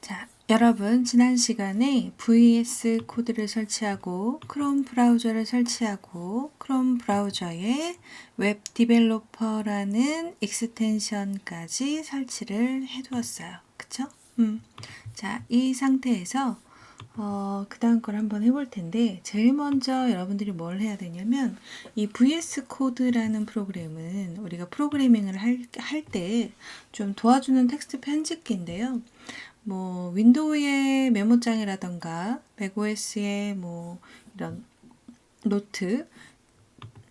자, 여러분 지난 시간에 VS 코드를 설치하고 크롬 브라우저를 설치하고 크롬 브라우저에 웹 디벨로퍼라는 익스텐션까지 설치를 해 두었어요. 그쵸? 음. 자, 이 상태에서 어, 그 다음 걸 한번 해볼 텐데, 제일 먼저 여러분들이 뭘 해야 되냐면, 이 VS 코드라는 프로그램은 우리가 프로그래밍을 할, 할때 좀 도와주는 텍스트 편집기인데요. 뭐, 윈도우의 메모장이라던가, 맥OS의 뭐, 이런 노트,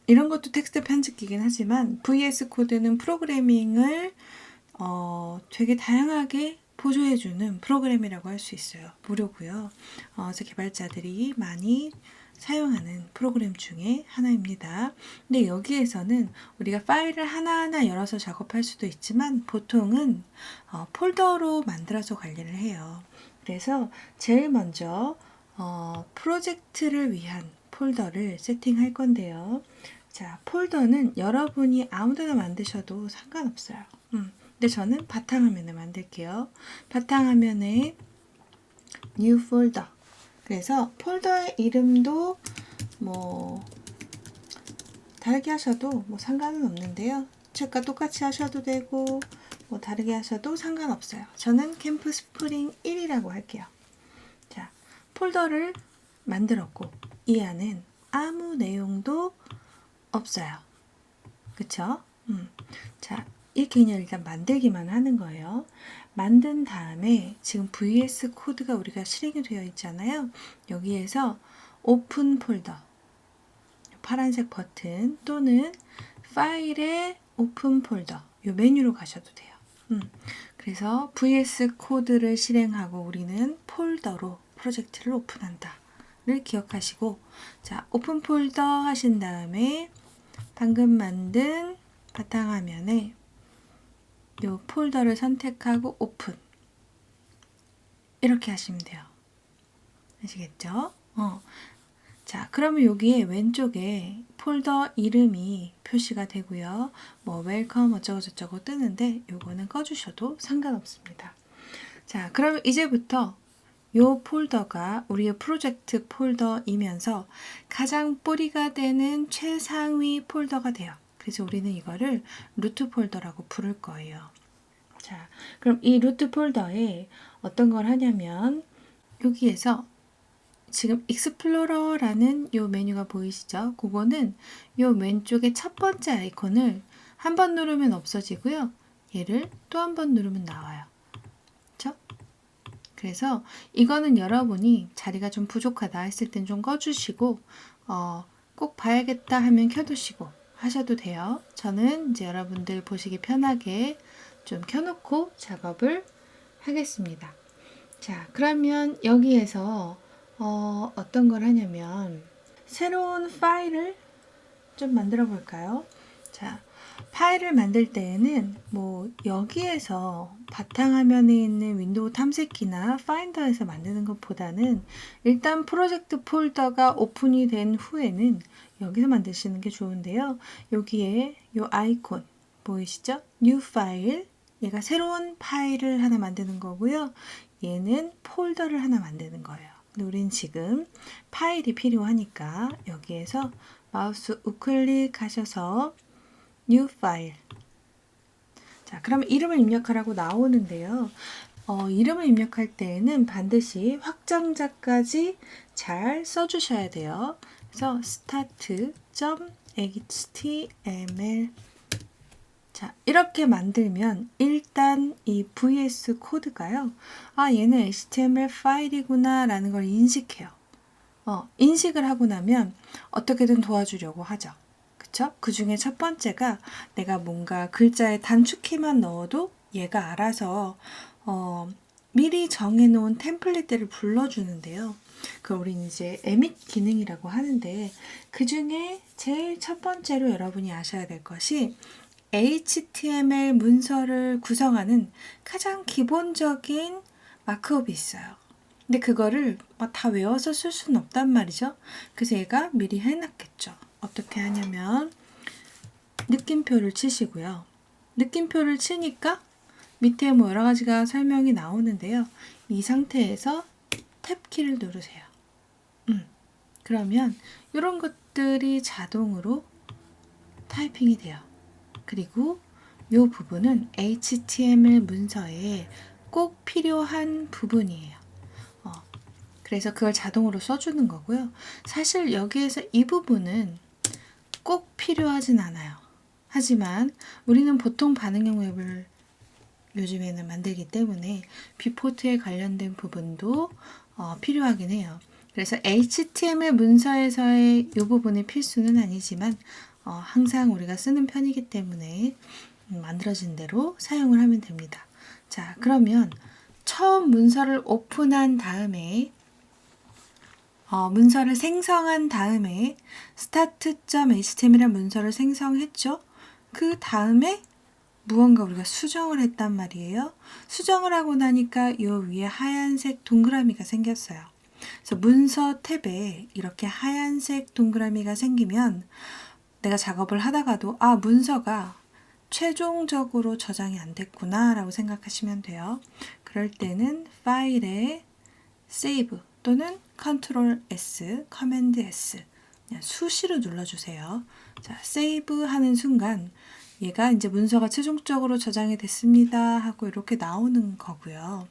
이런 것도 텍스트 편집기긴 하지만, VS 코드는 프로그래밍을 어, 되게 다양하게 보조해주는 프로그램이라고 할 수 있어요. 무료고요. 어, 그래서 개발자들이 많이 사용하는 프로그램 중에 하나입니다. 근데 여기에서는 우리가 파일을 하나하나 열어서 작업할 수도 있지만 보통은 어, 폴더로 만들어서 관리를 해요. 그래서 제일 먼저 어, 프로젝트를 위한 폴더를 세팅할 건데요. 자, 폴더는 여러분이 아무데나 만드셔도 상관없어요. 음, 근데 저는 바탕화면에 만들게요. 바탕화면에 new folder. 그래서 폴더의 이름도 뭐 다르게 하셔도 뭐 상관은 없는데요. 책과 똑같이 하셔도 되고 뭐 다르게 하셔도 상관없어요. 저는 캠프 스프링 1이라고 할게요. 자, 폴더를 만들었고 이 안엔 아무 내용도 없어요. 그쵸? 음. 자, 이렇게 그냥 일단 만들기만 하는 거예요. 만든 다음에 지금 VS 코드가 우리가 실행이 되어 있잖아요. 여기에서 오픈 폴더 파란색 버튼 또는 파일의 오픈 폴더 이 메뉴로 가셔도 돼요. 음, 그래서 VS 코드를 실행하고 우리는 폴더로 프로젝트를 오픈한다를 기억하시고 자 오픈 폴더 하신 다음에 방금 만든 바탕화면에 이 폴더를 선택하고 오픈 이렇게 하시면 돼요. 아시겠죠? 어. 자, 그러면 여기에 왼쪽에 폴더 이름이 표시가 되고요. 뭐 웰컴 어쩌고 저쩌고 뜨는데 요거는 꺼주셔도 상관없습니다. 자, 그러면 이제부터 요 폴더가 우리의 프로젝트 폴더이면서 가장 뿌리가 되는 최상위 폴더가 돼요. 그래서 우리는 이거를 루트 폴더라고 부를 거예요. 자, 그럼 이 루트 폴더에 어떤 걸 하냐면 여기에서 지금 익스플로러라는 요 메뉴가 보이시죠? 그거는 요 왼쪽에 첫 번째 아이콘을 한 번 누르면 없어지고요. 얘를 또 한 번 누르면 나와요. 그래서 이거는 여러분이 자리가 좀 부족하다 했을 땐 좀 꺼주시고 어, 꼭 봐야겠다 하면 켜두시고 하셔도 돼요. 저는 이제 여러분들 보시기 편하게 좀 켜놓고 작업을 하겠습니다. 자, 그러면 여기에서 어, 어떤 걸 하냐면 새로운 파일을 좀 만들어 볼까요? 자, 파일을 만들 때에는 뭐 여기에서 바탕화면에 있는 윈도우 탐색기나 파인더에서 만드는 것보다는 일단 프로젝트 폴더가 오픈이 된 후에는 여기서 만드시는 게 좋은데요. 여기에 이 아이콘 보이시죠? New 파일 얘가 새로운 파일을 하나 만드는 거고요. 얘는 폴더를 하나 만드는 거예요. 우린 지금 파일이 필요하니까 여기에서 마우스 우클릭 하셔서 new 파일 자, 그러면 이름을 입력하라고 나오는데요. 어, 이름을 입력할 때에는 반드시 확장자까지 잘 써주셔야 돼요. 그래서 start.html 자, 이렇게 만들면 일단 이 VS 코드가요. 아, 얘는 HTML 파일이구나 라는 걸 인식해요. 어, 인식을 하고 나면 어떻게든 도와주려고 하죠. 그쵸? 그 중에 첫 번째가 내가 뭔가 글자에 단축키만 넣어도 얘가 알아서 어, 미리 정해놓은 템플릿들을 불러주는데요. 그걸 우리는 이제 에밋 기능이라고 하는데 그 중에 제일 첫 번째로 여러분이 아셔야 될 것이 HTML 문서를 구성하는 가장 기본적인 마크업이 있어요. 근데 그거를 막다 외워서 쓸 수는 없단 말이죠. 그래서 얘가 미리 해놨겠죠. 어떻게 하냐면 느낌표를 치시고요. 느낌표를 치니까 밑에 뭐 여러 가지가 설명이 나오는데요. 이 상태에서 탭키를 누르세요. 음, 그러면 이런 것들이 자동으로 타이핑이 돼요. 그리고 이 부분은 HTML 문서에 꼭 필요한 부분이에요. 어, 그래서 그걸 자동으로 써주는 거고요. 사실 여기에서 이 부분은 꼭 필요하진 않아요. 하지만 우리는 보통 반응형 웹을 요즘에는 만들기 때문에 비포트에 관련된 부분도 어, 필요하긴 해요. 그래서 HTML 문서에서의 이 부분이 필수는 아니지만 어, 항상 우리가 쓰는 편이기 때문에 음, 만들어진 대로 사용을 하면 됩니다. 자, 그러면 처음 문서를 오픈한 다음에 어, 문서를 생성한 다음에 start.html이라는 문서를 생성했죠. 그 다음에 무언가 우리가 수정을 했단 말이에요. 수정을 하고 나니까 요 위에 하얀색 동그라미가 생겼어요. 그래서 문서 탭에 이렇게 하얀색 동그라미가 생기면 내가 작업을 하다가도 아 문서가 최종적으로 저장이 안 됐구나 라고 생각하시면 돼요. 그럴 때는 파일에 save 또는 Ctrl S, Command S 그냥 수시로 눌러주세요. 자, save 하는 순간 얘가 이제 문서가 최종적으로 저장이 됐습니다 하고 이렇게 나오는 거고요.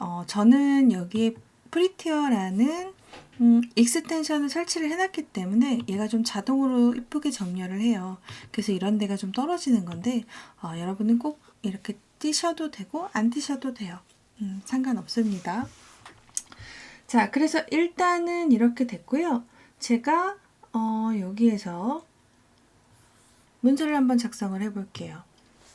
어, 저는 여기에 프리티어라는 음, 익스텐션을 설치를 해놨기 때문에 얘가 좀 자동으로 이쁘게 정렬을 해요. 그래서 이런 데가 좀 떨어지는 건데 어, 여러분은 꼭 이렇게 띄셔도 되고 안 띄셔도 돼요. 음, 상관없습니다. 자, 그래서 일단은 이렇게 됐고요. 제가 어, 여기에서 문서를 한번 작성을 해볼게요.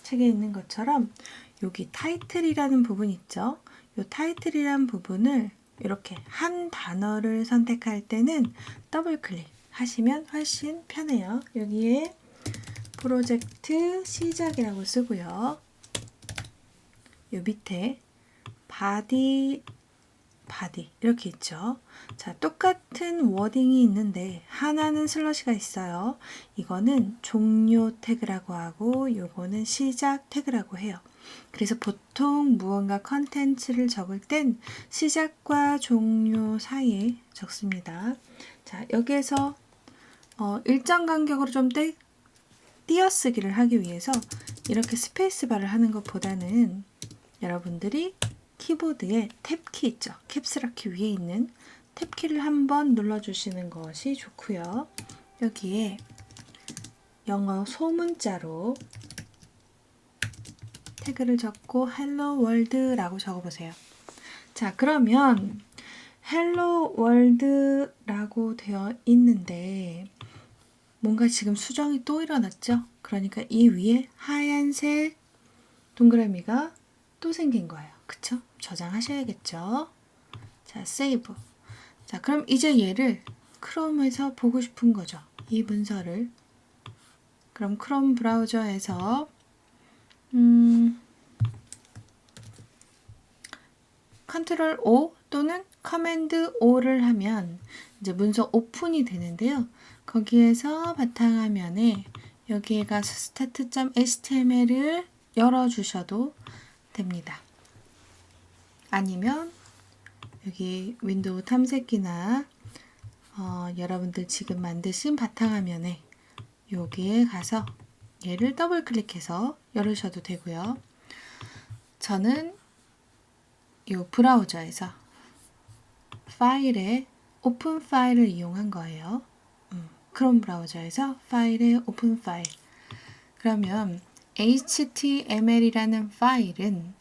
책에 있는 것처럼 여기 타이틀이라는 부분 있죠. 이 타이틀이라는 부분을 이렇게 한 단어를 선택할 때는 더블 클릭 하시면 훨씬 편해요. 여기에 프로젝트 시작이라고 쓰고요. 요 밑에 바디 바디 이렇게 있죠. 자, 똑같은 워딩이 있는데 하나는 슬러시가 있어요. 이거는 종료 태그라고 하고 요거는 시작 태그라고 해요. 그래서 보통 무언가 컨텐츠를 적을 땐 시작과 종료 사이에 적습니다. 자, 여기에서 어, 일정 간격으로 좀 떼, 띄어쓰기를 하기 위해서 이렇게 스페이스바를 하는 것보다는 여러분들이 키보드에 탭키 있죠. 캡스락 키 위에 있는 탭키를 한번 눌러주시는 것이 좋고요. 여기에 영어 소문자로 태그를 적고 hello world라고 적어보세요. 자, 그러면 hello world라고 되어 있는데 뭔가 지금 수정이 또 일어났죠? 그러니까 이 위에 하얀색 동그라미가 또 생긴 거예요. 그쵸? 저장하셔야겠죠? 자, 세이브. 자, 그럼 이제 얘를 크롬에서 보고 싶은 거죠. 이 문서를. 그럼 크롬 브라우저에서 음, 컨트롤 O 또는 커맨드 O를 하면 이제 문서 오픈이 되는데요. 거기에서 바탕화면에 여기에 가서 start.html을 열어주셔도 됩니다. 아니면 여기 윈도우 탐색기나 어, 여러분들 지금 만드신 바탕화면에 여기에 가서 얘를 더블 클릭해서 열으셔도 되고요. 저는 이 브라우저에서 파일에 오픈 파일을 이용한 거예요. 음, 크롬 브라우저에서 파일에 오픈 파일. 그러면 HTML이라는 파일은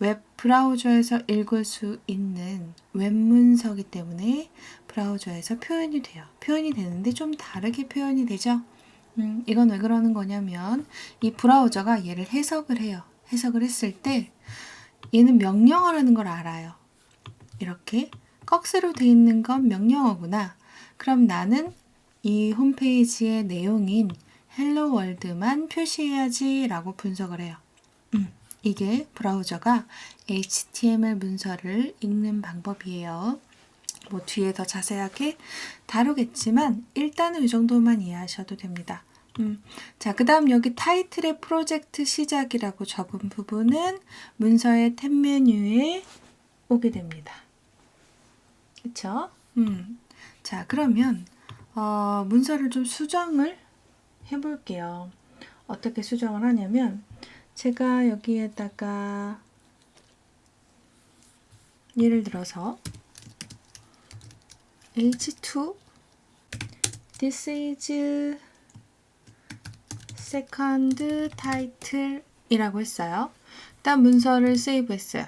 웹 브라우저에서 읽을 수 있는 웹 문서기 때문에 브라우저에서 표현이 돼요. 표현이 되는데 좀 다르게 표현이 되죠. 음, 이건 왜 그러는 거냐면 이 브라우저가 얘를 해석을 해요. 해석을 했을 때 얘는 명령어라는 걸 알아요. 이렇게 꺽쇠로 돼 있는 건 명령어구나. 그럼 나는 이 홈페이지의 내용인 헬로 월드만 표시해야지 라고 분석을 해요. 음, 이게 브라우저가 HTML 문서를 읽는 방법이에요. 뭐 뒤에 더 자세하게 다루겠지만 일단은 이 정도만 이해하셔도 됩니다. 음, 자, 그 다음 여기 타이틀의 프로젝트 시작이라고 적은 부분은 문서의 탭 메뉴에 오게 됩니다. 그쵸? 음, 자, 그러면 어, 문서를 좀 수정을 해볼게요. 어떻게 수정을 하냐면 제가 여기에다가 예를 들어서 H2 This is second title 이라고 했어요. 일단 문서를 세이브했어요.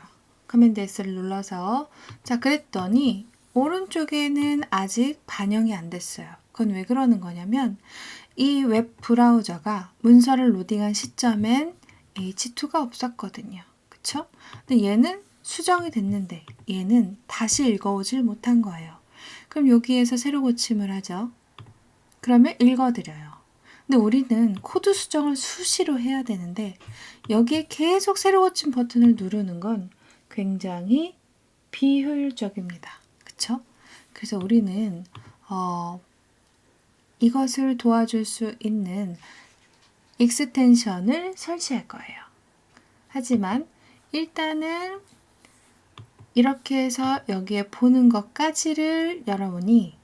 커맨드 S를 눌러서 자 그랬더니 오른쪽에는 아직 반영이 안 됐어요. 그건 왜 그러는 거냐면 이 웹 브라우저가 문서를 로딩한 시점엔 H2가 없었거든요. 그쵸? 근데 얘는 수정이 됐는데 얘는 다시 읽어오질 못한 거예요. 그럼 여기에서 새로 고침을 하죠. 그러면 읽어드려요. 근데 우리는 코드 수정을 수시로 해야 되는데 여기에 계속 새로 고침 버튼을 누르는 건 굉장히 비효율적입니다. 그쵸? 그래서 우리는 어, 이것을 도와줄 수 있는 익스텐션을 설치할 거예요. 하지만 일단은 이렇게 해서 여기에 보는 것까지를 여러분이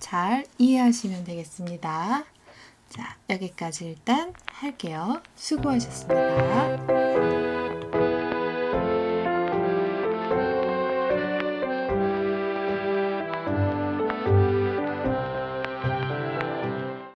잘 이해하시면 되겠습니다. 자, 여기까지 일단 할게요. 수고하셨습니다.